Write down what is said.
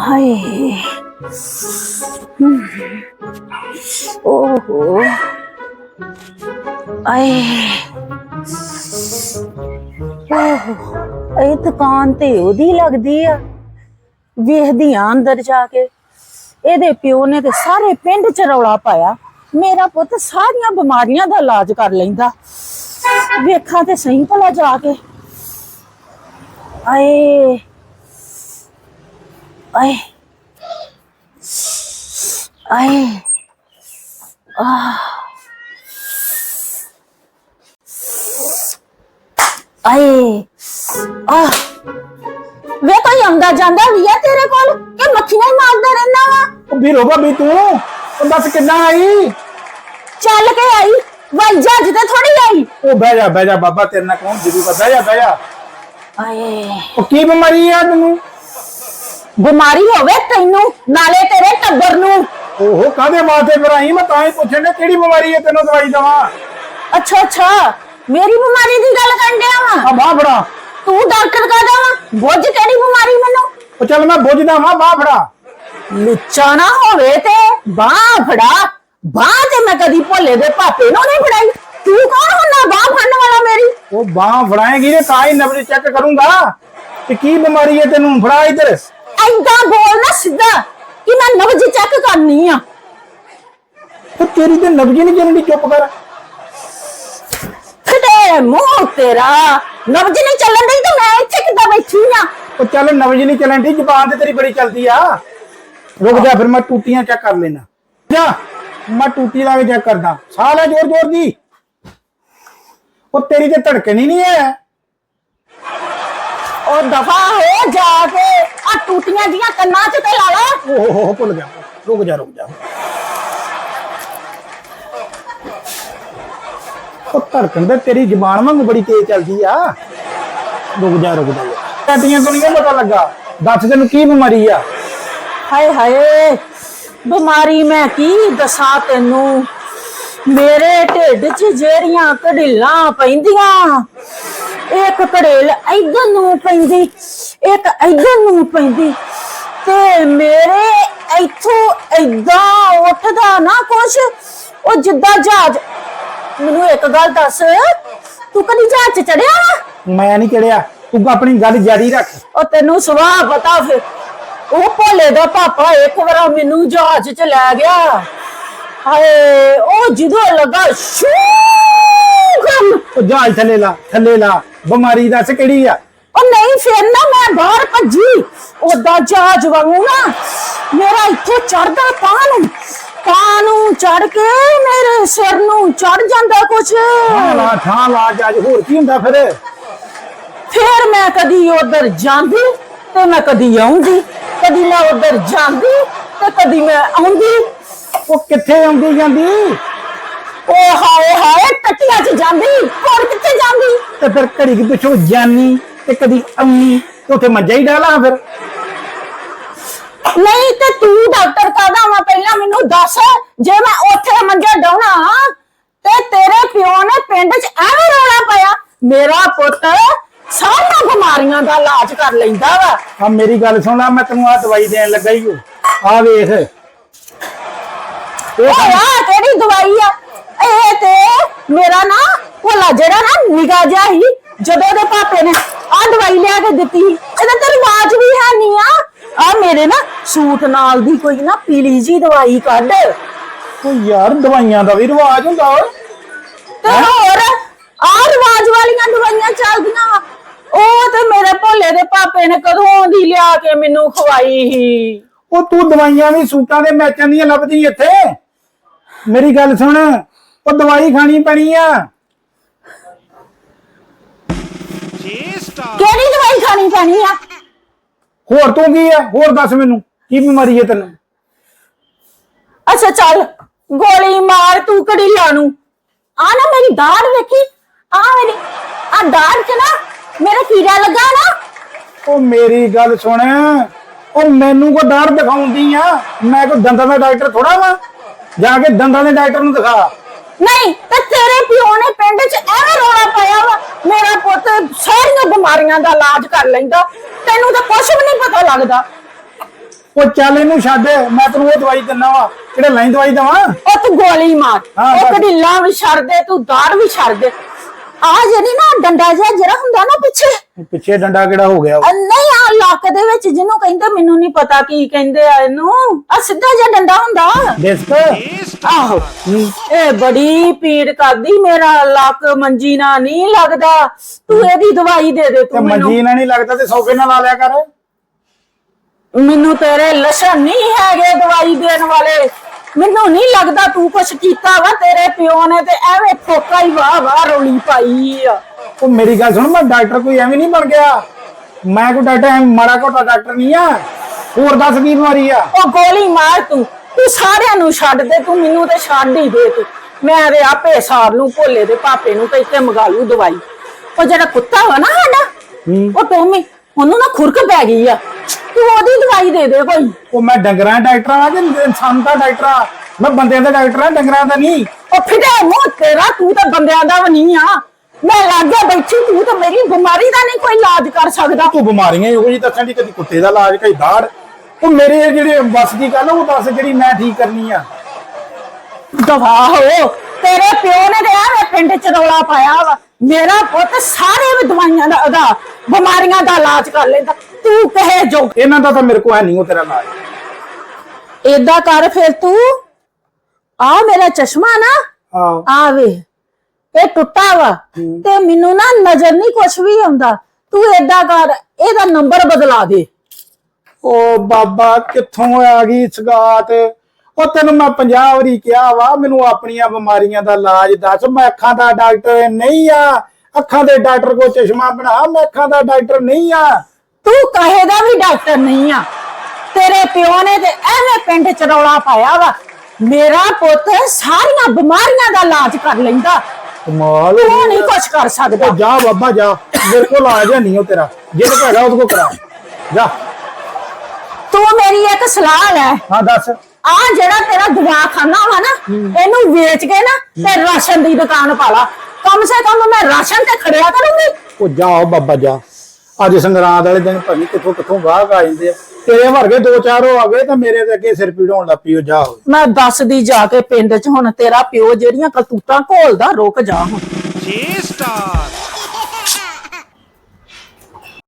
ਹਾਏ। ਓਹੋ। ਆਏ। ਓਹੋ। ਇਹ ਦੁਕਾਨ ਤੇ ਉਹਦੀ ਲੱਗਦੀ ਆ। ਵੇਖਦੀ ਆ ਅੰਦਰ ਜਾ ਕੇ। ਇਹਦੇ ਪਿਓ ਨੇ ਤੇ ਸਾਰੇ ਪਿੰਡ ਚ ਰੌਲਾ ਪਾਇਆ। ਮੇਰਾ ਪੁੱਤ ਸਾਰੀਆਂ ਬਿਮਾਰੀਆਂ ਦਾ ਇਲਾਜ ਕਰ ਲੈਂਦਾ। ਵੇਖਾਂ ਤੇ ਸਹੀ ਭਲਾ ਜਾ ਕੇ। ਆਏ। ਆਏ ਆਏ ਆਏ ਆ ਵੇ ਕੋਈ ਆਉਂਦਾ ਜਾਂਦਾ ਵੀ ਆ ਤੇਰੇ ਕੋਲ। ਕਿ ਮੱਖੀਆਂ ਹੀ ਮਾਰਦਾ ਰਹਿਣਾ ਵਾ। ਉਹ ਵੀਰੋ ਭਾਬੀ ਤੂੰ ਉਹ ਦੱਸ ਕਿੱਦਾਂ ਆਈ? ਚੱਲ ਕੇ ਆਈ। ਵਲ ਜੱਜ ਤੇ ਥੋੜੀ ਆਈ। ਉਹ ਬਹਿ ਜਾ ਬਹਿ ਜਾ ਬਾਬਾ ਤੇਰੇ ਨਾਲ ਕੌਣ ਜਰੂਰ ਬਹਿ ਜਾ ਬਹਿ ਜਾ। ਆਏ। ਉਹ ਕੀ ਬਿਮਾਰੀ ਆ ਤੈਨੂੰ? ਬਿਮਾਰੀ ਹੋਵੇ ਤੈਨੂੰ ਨਾਲੇ ਤੇਰੇ ਟੱਬਰ ਨੂੰ। ਓਹੋ ਕਾਹਦੇ ਵਾਸਤੇ ਮੈਂ ਤਾਂ ਹੀ ਪੁੱਛਣ ਡਿਆ ਕਿਹੜੀ ਬਿਮਾਰੀ ਹੈ ਤੈਨੂੰ ਦਵਾਈ ਦਵਾਂ? ਅੱਛਾ ਅੱਛਾ ਮੇਰੀ ਬਿਮਾਰੀ ਦੀ ਗੱਲ ਕਰਨ ਡਿਆ ਵਾ? ਆ ਬਾਹ ਫੜਾ। ਤੂੰ ਡਾਕਟਰ ਕਾਹਦਾ ਵਾ? ਬੁੱਝ ਕਿਹੜੀ ਬਿਮਾਰੀ ਮੈਨੂੰ? ਉਹ ਚੱਲ ਮੈਂ ਬੁੱਝਦਾ ਵਾਂ ਬਾਹ ਫੜਾ। ਲੁੱਚਾ ਨਾ ਹੋਵੇ ਤੇ ਬਾਹ ਫੜਾ। ਬਾਹ ਤੇ ਮੈਂ ਕਦੀ ਭੋਲੇ ਦੇ ਪਾਪੇ ਨੂੰ ਨਹੀਂ ਫੜਾਈ। ਤੂੰ ਕੌਣ ਹੁੰਨਾ ਬਾਹ ਫੜਨ ਵਾਲਾ ਮੇਰੀ? ਉਹ ਬਾਹ ਫੜਾਏਗੀ ਤੇ ਤਾਂ ਹੀ ਨਬਜ਼ ਚੈੱਕ ਕਰੂੰਗਾ। ਕਿ ਕੀ ਬਿਮਾਰੀ ਹੈ ਤੈਨੂੰ? ਫੜਾ ਇੱਧਰ। ਐਦਾਂ ਬੋਲ ਨਾ ਸਿੱਧਾ ਕਿ ਮੈਂ ਨਬਜ ਚੈੱਕ ਕਰਨੀ ਆ। ਉਹ ਤੇਰੀ ਤੇ ਨਬਜ਼ ਨਹੀਂ ਚੱਲਣੀ ਚੁੱਪ ਕਰ। ਫਿਟੇ ਮੂੰਹ ਤੇਰਾ। ਨਬਜ ਨਹੀਂ ਚੱਲਣ ਦੀ ਤਾਂ ਮੈਂ ਇੱਥੇ ਕਿੱਦਾਂ ਬੈਠੀ ਆ? ਉਹ ਚੱਲ ਨਬਜ਼ ਨਹੀਂ ਚੱਲਣ ਦੀ ਜ਼ਬਾਨ ਤੇ ਤੇਰੀ ਬੜੀ ਚੱਲਦੀ ਆ। ਰੁਕ ਜਾ ਫਿਰ ਮੈਂ ਟੂਟੀਆਂ ਚੈੱਕ ਕਰ ਲੈਣਾ ਜਾ ਮੈਂ ਟੂਟੀ ਲਾ ਕੇ ਚੈੱਕ ਕਰਦਾ। ਸਾਹ ਲੈ ਜ਼ੋਰ ਜ਼ੋਰ ਦੀ। ਉਹ ਤੇਰੀ ਤੇ ਧੜਕਣ ਹੀ ਨਹੀਂ ਹੈ। ਉਹ ਦਫਾ ਹੋ ਜਾ ਕੇ ਆ ਟੂਟੀਆਂ ਦੀਆਂ ਕੰਨਾਂ 'ਚ ਤੇ ਲਾ ਲਾ। ਓਹ ਭੁੱਲ ਗਿਆ। ਰੁਕ ਜਾ ਰੁਕ ਜਾ। ਉਹ ਧੜਕਣ ਤੇ ਤੇਰੀ ਜ਼ਬਾਨ ਵਾਂਗ ਬੜੀ ਤੇਜ਼ ਚੱਲਦੀ ਆ। ਰੁਕ ਜਾ ਰੁਕ ਜਾ। ਟੱਟੀਆਂ ਤੋਂ ਨਹੀਂ ਪਤਾ ਲੱਗਾ। ਦੱਸ ਤੈਨੂੰ ਕੀ ਬਿਮਾਰੀ ਆ? ਹਾਏ ਹਾਏ ਬਿਮਾਰੀ ਮੈਂ ਕੀ ਦੱਸਾਂ ਤੈਨੂੰ? ਮੇਰੇ ਢਿੱਡ 'ਚ ਜਿਹੜੀਆਂ ਕਢਿੱਲਾਂ ਪੈਂਦੀਆਂ। ਇੱਕ ਕੜੇਲ ਇਧਰ ਨੂੰ ਪੈਂਦੀ ਇੱਕ ਇਧਰ ਨੂੰ ਪੈਂਦੀ ਤੇ ਮੇਰੇ ਇੱਥੋਂ ਏਦਾਂ ਉੱਠਦਾ ਨਾ ਕੁਛ ਉਹ ਜਿੱਦਾਂ ਜਹਾਜ਼। ਮੈਨੂੰ ਇੱਕ ਗੱਲ ਦੱਸ ਤੂੰ ਕਦੀ ਜਹਾਜ਼ 'ਚ ਚੜਿਆ ਵਾ? ਮੈਂ ਨਹੀਂ ਚੜਿਆ ਤੂੰ ਆਪਣੀ ਗੱਲ ਜਾਰੀ ਰੱਖ। ਉਹ ਤੈਨੂੰ ਸੁਭਾਅ ਪਤਾ ਫਿਰ ਉਹ ਭੋਲੇ ਦਾ ਪਾਪਾ ਇੱਕ ਵਾਰ ਮੈਨੂੰ ਜਹਾਜ਼ 'ਚ ਲੈ ਗਿਆ। ਹਾਏ ਉਹ ਜਦੋਂ ਲੱਗਾ ਸ਼ੂ! ਉਹ ਜਹਾਜ਼ ਥੱਲੇ ਲਾ ਥੱਲੇ ਲਾ ਬਿਮਾਰੀ ਦੱਸ ਕਿਹੜੀ ਆ? ਉਹ ਨਹੀਂ ਫਿਰ ਨਾ ਮੈਂ ਬਾਹਰ ਭੱਜੀ। ਉਹਦਾ ਜਹਾਜ਼ ਵਾਂਗੂ ਨਾ ਮੇਰਾ ਇੱਥੇ ਚੜਦਾ ਪਾਂ ਨੂੰ ਚੜ ਕੇ ਮੇਰੇ ਸਿਰ ਨੂੰ ਚੜ ਜਾਂਦਾ ਕੁਛ। ਠਾਂ ਲਾ ਠਾਂ ਲਾ ਹੋਰ ਕੀ ਹੁੰਦਾ ਫਿਰ? ਫਿਰ ਮੈਂ ਕਦੀ ਉਧਰ ਜਾਂਦੀ ਤੇ ਮੈਂ ਕਦੀ ਆਉਂਦੀ ਕਦੀ ਮੈਂ ਉਧਰ ਜਾਂਦੀ ਤੇ ਕਦੀ ਮੈਂ ਆਉਂਦੀ। ਉਹ ਕਿੱਥੇ ਆਉਂਦੀ ਜਾਂਦੀ? ਟੱਟੀਆਂ 'ਚ ਜਾਂਦੀ ਹੋਰ ਕਿੱਥੇ ਜਾਂਦੀ? ਤੇ ਫਿਰ ਘੜੀ ਕੁ ਪਿੱਛੋਂ ਜਾਨੀ ਤੇ ਕਦੀ ਤੇ ਉੱਥੇ ਮੱਝਾ ਹੀ ਡਾਲਾ ਫਿਰ। ਨਹੀਂ ਤੇ ਤੂੰ ਡਾਕਟਰ ਕਾਹਦਾ ਵਾ? ਪਹਿਲਾਂ ਮੈਨੂੰ ਦੱਸ ਜੇ ਮੈਂ ਉੱਥੇ ਮੰਜਾ ਡਾਉਣਾ ਤੇ ਤੇਰੇ ਪਿਓ ਨੇ ਪਿੰਡ 'ਚ ਐਵੇਂ ਰੌਲਾ ਪਾਇਆ। ਮੇਰਾ ਪੁੱਤ ਸਾਰੀਆਂ ਬਿਮਾਰੀਆਂ ਦਾ ਇਲਾਜ ਕਰ ਲੈਂਦਾ ਵਾ। ਆ ਮੇਰੀ ਗੱਲ ਸੁਣ ਮੈਂ ਤੈਨੂੰ ਆ ਦਵਾਈ ਦੇਣ ਲੱਗਾ ਹੀ ਆ ਵੇਖ। ਇਹ ਓਏ ਆ ਕਿਹੜੀ ਦਵਾਈ ਆ ਇਹ ਤੇ ਮੇਰਾ ਨਾ ਭੋਲਾ ਜਿਹੜਾ ਨਾ ਨਿਗਾ ਜਿਹਾ ਸੀ ਜਦੋਂ ਦੇ ਪਾਪੇ ਨੇ ਆ ਦਵਾਈ ਲਿਆ ਕੇ ਦਿੱਤੀ ਸੀ। ਇਹਦਾ ਤੇ ਰਿਵਾਜ ਵੀ ਹੈ ਨਹੀਂ ਆ। ਆ ਮੇਰੇ ਨਾ ਸੂਟ ਨਾਲ ਦੀ ਕੋਈ ਨਾ ਪੀਲੀ ਜੀ ਦਵਾਈ ਕੱਢ। ਉਹ ਯਾਰ ਦਵਾਈਆਂ ਦਾ ਵੀ ਰਿਵਾਜ ਹੁੰਦਾ ਓਏ। ਤੇ ਹੋਰ ਆ ਰਿਵਾਜ ਵਾਲੀਆਂ ਦਵਾਈਆਂ ਚੱਲਦੀਆਂ ਵਾ। ਉਹ ਤੇ ਮੇਰੇ ਭੋਲੇ ਦੇ ਪਾਪੇ ਨੇ ਕਦੋਂ ਦੀ ਲਿਆ ਕੇ ਮੈਨੂੰ ਖਵਾਈ ਸੀ। ਉਹ ਤੂੰ ਦਵਾਈਆਂ ਵੀ ਸੂਟਾਂ ਦੇ ਮੈਚਾਂ ਦੀਆਂ ਲੱਭਦੀ ਇੱਥੇ? ਮੇਰੀ ਗੱਲ ਸੁਣ ਉਹ ਦਵਾਈ ਖਾਣੀ ਪੈਣੀ ਆ। ਕਿਹੜੀ ਦਵਾਈ ਖਾਣੀ ਪੈਣੀ ਆ? ਹੋਰ ਤੂੰ ਕੀ ਆ? ਹੋਰ ਦੱਸ ਮੈਨੂੰ ਕੀ ਬਿਮਾਰੀ ਹੈ ਤੈਨੂੰ? ਅੱਛਾ ਚੱਲ ਗੋਲੀ ਮਾਰ ਤੂੰ ਕੜੀਲਾ ਨੂੰ। ਆ ਨਾ ਮੇਰੀ ਦਾੜ ਵੇਖੀ ਆ ਮੇਰੀ ਆ ਦਾੜ ਚ ਨਾ ਮੇਰਾ ਕੀੜਾ ਲੱਗਾ ਨਾ। ਉਹ ਮੇਰੀ ਗੱਲ ਸੁਣ ਉਹ ਮੈਨੂੰ ਕੋ ਡਰ ਦਿਖਾਉਂਦੀ ਆ? ਮੈਂ ਕੋਈ ਦੰਦਾਂ ਦਾ ਡਾਕਟਰ ਥੋੜਾ ਵਾਂ? ਜਾ ਕੇ ਦੰਦਾਂ ਦੇ ਡਾਕਟਰ ਨੂੰ ਦਿਖਾ। ਨਹੀਂ ਤੇ ਤੇਰੇ ਪਿਓ ਨੇ ਪਿੰਡ 'ਚ ਐਵੇਂ ਰੋਣਾ ਪਾਇਆ ਵਾ। ਮੇਰਾ ਪੁੱਤ ਸਾਰੀਆਂ ਬਿਮਾਰੀਆਂ ਦਾ ਇਲਾਜ ਕਰ ਲੈਂਦਾ। ਤੈਨੂੰ ਤਾਂ ਕੁਛ ਵੀ ਲੱਗਦਾ। ਉਹ ਚੱਲ ਇਹਨੂੰ ਛੱਡ ਮੈਂ ਤੈਨੂੰ ਉਹ ਦਵਾਈ ਦਿੰਨਾ ਵਾ ਕਿਹੜੇ ਲਾਈਨ ਦਵਾਈ ਦਵਾਂ? ਉਹ ਤੂੰ ਗੋਲੀ ਮਾਰ ਹਾਂ, ਉਹ ਬਸ। ਢਿੱਲਾ ਵੀ ਛੱਡ ਦੇ ਤੂੰ ਦਾੜ ਵੀ ਛੱਡ ਦੇ। ਆ ਜਿਹੜੀ ਨਾ ਡੰਡਾ ਜਿਹਾ ਜਿਹੜਾ ਹੁੰਦਾ ਨਾ ਪਿੱਛੇ। ਪਿੱਛੇ ਡੰਡਾ ਕਿਹੜਾ ਹੋ ਗਿਆ ਅ, ਨਹੀਂ ਆ ਲੱਕ ਦੇ ਵਿੱਚ ਜਿਹਨੂੰ ਕਹਿੰਦੇ ਮੈਨੂੰ ਨਹੀਂ ਪਤਾ ਕੀ ਕਹਿੰਦੇ ਆ ਇਹਨੂੰ। ਆ ਸਿੱਧਾ ਜਿਹਾ ਡੰਡਾ ਹੁੰਦਾ। ਡਿਸਕ? ਆਹੋ। ਇਹ ਬੜੀ ਪੀੜ ਕਰਦੀ ਮੇਰਾ ਲੱਕ ਮੰਜੀ ਨਾਲ ਨਹੀਂ ਲੱਗਦਾ। ਤੂੰ ਇਹਦੀ ਦਵਾਈ ਦੇ ਦੇ ਤੇ ਤੂੰ ਮੈਨੂੰ ਮੰਜੀ ਨਾਲ ਨਹੀਂ ਲੱਗਦਾ ਤੇ ਸੋਫੇ ਨਾਲ ਲਾ ਲਿਆ ਕਰ? ਮੈਨੂੰ ਤੇਰੇ ਲੱਛਣ ਨਹੀਂ ਹੈਗੇ ਦਵਾਈ ਦੇਣ ਵਾਲੇ। ਮੈਨੂੰ ਨਹੀਂ ਲੱਗਦਾ ਤੂੰ ਕੁਛ ਕੀਤਾ ਵਾ ਤੇਰੇ ਪਿਓ ਨੇ ਤੇ ਐਵੇਂ ਫੋਕਾ ਹੀ ਵਾਹ ਵਾਹ ਰੋਲੀ ਪਾਈ ਆ। ਉਹ ਮੇਰੀ ਗੱਲ ਸੁਣ ਮੈਂ ਡਾਕਟਰ ਕੋਈ ਐਵੇਂ ਨਹੀਂ ਬਣ ਗਿਆ। ਮੈਂ ਕੋਈ ਡਾਕਟਰ ਐਂ ਮਾੜਾ ਕੋਟਾ ਡਾਕਟਰ ਨਹੀਂ ਆ। ਹੋਰ ਦੱਸ ਕੀ ਬਿਮਾਰੀ ਆ? ਉਹ ਗੋਲੀ ਮਾਰ ਤੂੰ। ਤੂੰ ਸਾਰਿਆਂ ਨੂੰ ਛੱਡ ਦੇ ਤੂੰ ਮੈਨੂੰ ਤੇ ਛੱਡ ਹੀ ਦੇ ਤੂੰ। ਮੈਂ ਤੇ ਆਪੇ ਸਾਰ ਨੂੰ ਭੋਲੇ ਦੇ ਪਾਪੇ ਨੂੰ ਕੇ ਮੰਗਾ ਲੂ ਦਵਾਈ। ਉਹ ਜਿਹੜਾ ਕੁੱਤਾ ਵਾ ਨਾ ਸਾਡਾ ਉਹ ਟੋਮੀ ਉਹਨੂੰ ਨਾ ਖੁਰਕ ਪੈ ਗਈ ਆ। ਤੂੰ ਉਹਦੀ ਦਵਾਈ ਦੇ ਦੇ ਕੋਈ। ਉਹ ਮੈਂ ਡੰਗਰਾਂ ਦਾ ਡਾਕਟਰ ਆ ਕਿ ਇਨਸਾਨ ਦਾ ਡਾਕਟਰ ਆ? ਮੈਂ ਬੰਦਿਆਂ ਦਾ ਡਾਕਟਰ ਆ ਡੰਗਰਾਂ ਦਾ ਨਹੀਂ। ਉਹ ਫਿਟੇ ਮੂੰਹ ਤੇਰਾ ਤੂੰ ਤਾਂ ਬੰਦਿਆਂ ਦਾ ਵੀ ਨਹੀਂ ਆ। ਮੈਂ ਲਾਗੇ ਬੈਠੀ ਤੂੰ ਤਾਂ ਮੇਰੀ ਬਿਮਾਰੀ ਦਾ ਨਹੀਂ ਕੋਈ ਇਲਾਜ ਕਰ ਸਕਦਾ। ਤੂੰ ਬਿਮਾਰੀਆਂ ਇਹੋ ਜਿਹੀ ਦੱਸਣ ਦੀ ਕਦੀ ਕੁੱਤੇ ਦਾ ਇਲਾਜ ਕਦੀ ਦਾੜ ਉਹ ਮੇਰੇ ਜਿਹੜੇ ਬਸ ਦੀ ਗੱਲ ਉਹ ਦੱਸ ਜਿਹੜੀ ਮੈਂ ਠੀਕ ਕਰਨੀ ਆ। ਦਵਾ ਹੋ ਤੇਰੇ ਪਿਓ ਨੇ ਤੇ ਐਵੇਂ ਪਿੰਡ ਚ ਰੌਲਾ ਪਾਇਆ ਵਾ। ਮੇਰਾ ਪੁੱਤ ਸਾਰੇ ਦਵਾਈਆਂ ਦਾ ਉਹਦਾ ਬਿਮਾਰੀਆਂ ਦਾ ਇਲਾਜ ਕਰ ਲੈਂਦਾ। ਤੂੰ ਕਹੇ ਜੋ। ਇਹਨਾਂ ਦਾ ਤਾਂ ਮੇਰੇ ਕੋਲ ਹੈ ਨਹੀਂ ਉਹ ਤੇਰਾ ਇਲਾਜ। ਏਦਾਂ ਕਰ ਫਿਰ ਤੂੰ। ਆ ਮੇਰਾ ਚਸ਼ਮਾ ਨਾ ਆਹ ਆ ਵੇ ਇਹ ਟੁੱਟਾ ਵਾ। ਤੇ ਮੈਨੂੰ ਨਾ ਨਜ਼ਰ ਨਹੀਂ ਕੁਛ ਵੀ ਆਉਂਦਾ। ਤੂੰ ਏਦਾਂ ਕਰ ਇਹਦਾ ਨੰਬਰ ਬਦਲਾ ਦੇ। ਉਹ ਬਾਬਾ ਕਿੱਥੋਂ ਆ ਗਈ ਸਗਾਤ ਉਹ ਤੈਨੂੰ ਮੈਂ 50 ਵਾਰੀ ਕਿਹਾ ਵਾ ਮੈਨੂੰ ਆਪਣੀਆਂ ਬਿਮਾਰੀਆਂ ਦਾ ਇਲਾਜ ਦੱਸ। ਮੈਂ ਅੱਖਾਂ ਦਾ ਡਾਕਟਰ ਨਹੀਂ ਆ। ਅੱਖਾਂ ਦੇ ਡਾਕਟਰ ਕੋ ਚਸ਼ਮਾ ਬਣਾ ਮੈਂ ਅੱਖਾਂ ਦਾ ਡਾਕਟਰ ਨਹੀਂ ਆ। ਤੂੰ ਕਹੇ ਦਾ ਵੀ ਡਾਕਟਰ ਨਹੀਂ ਆ। ਤੇਰੇ ਪਿਓ ਨੇ ਤੇ ਐਵੇਂ ਪਿੰਡ ਚ ਰੌਲਾ ਪਾਇਆ ਵਾ। ਮੇਰਾ ਪੁੱਤ ਸਾਰੀਆਂ ਬਿਮਾਰੀਆਂ ਦਾ ਇਲਾਜ ਕਰ ਲੈਂਦਾ। ਕਮਾਲ ਤੂੰ ਨਹੀਂ ਕੁਛ ਕਰ ਸਕਦਾ। ਜਾ ਬਾਬਾ ਜਾ। ਮੇਰੇ ਕੋਲ ਇਲਾਜ ਹੈ ਨਹੀਂ ਉਹ ਤੇਰਾ। ਜਿਹਦੇ ਕੋਲ ਹੈਗਾ ਉਹਦੇ ਕੋਲ ਕਰਾ। ਜਾ। ਮੇਰੀ ਇੱਕ ਸਲਾਹ ਲੈ। ਹਾਂ ਦੱਸ। ਆ ਜਿਹੜਾ ਤੇਰਾ ਦਵਾਖਾਨਾ ਵਾ ਨਾ ਇਹਨੂੰ ਵੇਚ ਕੇ ਨਾ ਤੇ ਰਾਸ਼ਨ ਦੀ ਦੁਕਾਨ ਪਾ ਲਾ। ਕਮ ਸੇ ਕਮ ਮੈਂ ਰਾਸ਼ਨ ਤੇ ਖੜਿਆ ਕਰੂੰਗੀ। ਉਹ ਜਾ ਉਹ ਬਾਬਾ ਜਾ। ਅੱਜ ਸੰਗਰਾਂਦ ਵਾਲੇ ਦਿਨ ਭਾਵੇਂ ਕਿੱਥੋਂ ਕਿੱਥੋਂ ਗਾਹਕ ਆ ਜਾਂਦੇ ਆ। ਤੇਰੇ ਵਰਗੇ ਦੋ ਚਾਰ ਹੋ ਆ ਗਏ ਤਾਂ ਮੇਰੇ ਤੇ ਅੱਗੇ ਸਿਰ ਪੀੜ ਹੋਣ ਲੱਗ ਪਈ ਉਹ ਜਾ ਹੋਏ ਮੈਂ ਦੱਸਦੀ ਜਾ ਕੇ ਪਿੰਡ ਚ ਹੁਣ ਤੇਰਾ ਪਿਓ ਜਿਹੜੀਆਂ ਕਤੂਤਾਂ ਘੋਲਦਾ ਰੁਕ ਜਾ ਹੁਣ। J Star